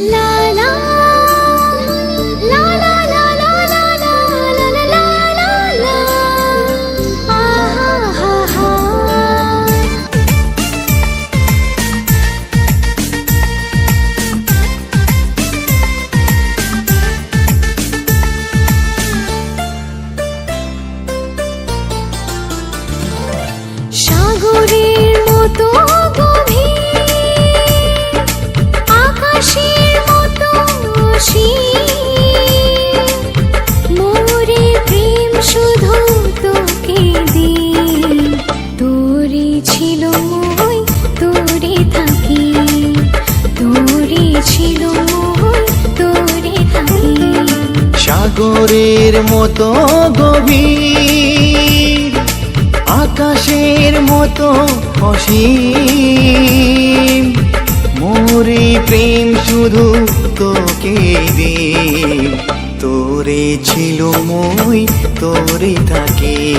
La ছিল সাগরের মতো গভীর, আকাশের মতো অসীম। মোরে প্রেম শুধু তোকে দে তোরে ছিল মই, তোরে থাকি।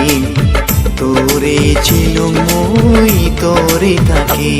তোরে ছিল মই, তোরে থাকি।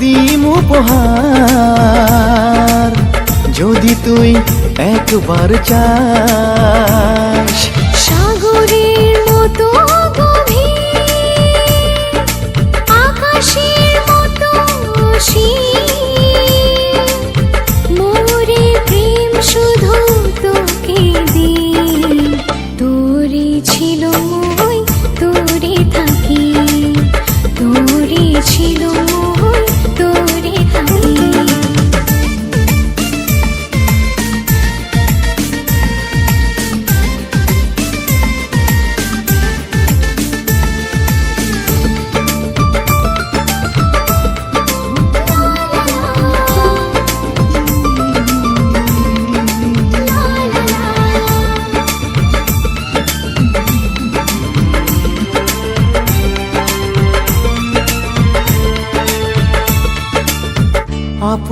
দিম উপহার। যদি তুই একবার চাস। সাগরের মতো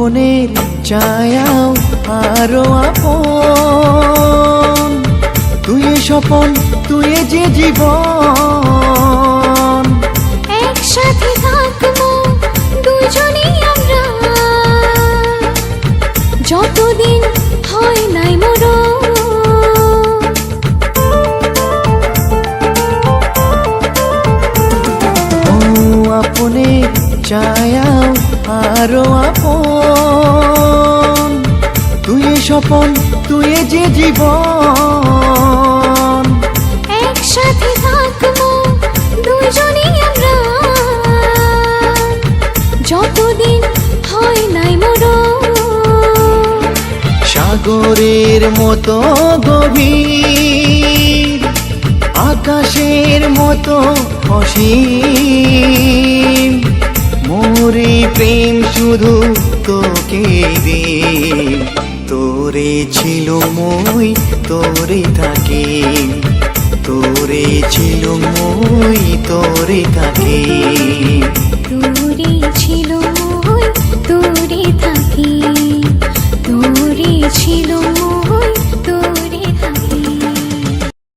আপনের ছায়াও আরও আপন। তুই স্বপন তুই যে জীবন আরও আপন। তুই স্বপন তুই যে জীবন। একসাথে থাকব দুজনেই আমরা। যতদিন হয় নাই মরণ। সাগরের মতো গভীর আকাশের মতো অসীম। শুধু তোকে দে তোরে ছিল মই, তোরে থাকে। তোরে ছিল মই, তোরে থাকে। তোরে ছিল মই, তোরে থাকি। তোরে ছিল মই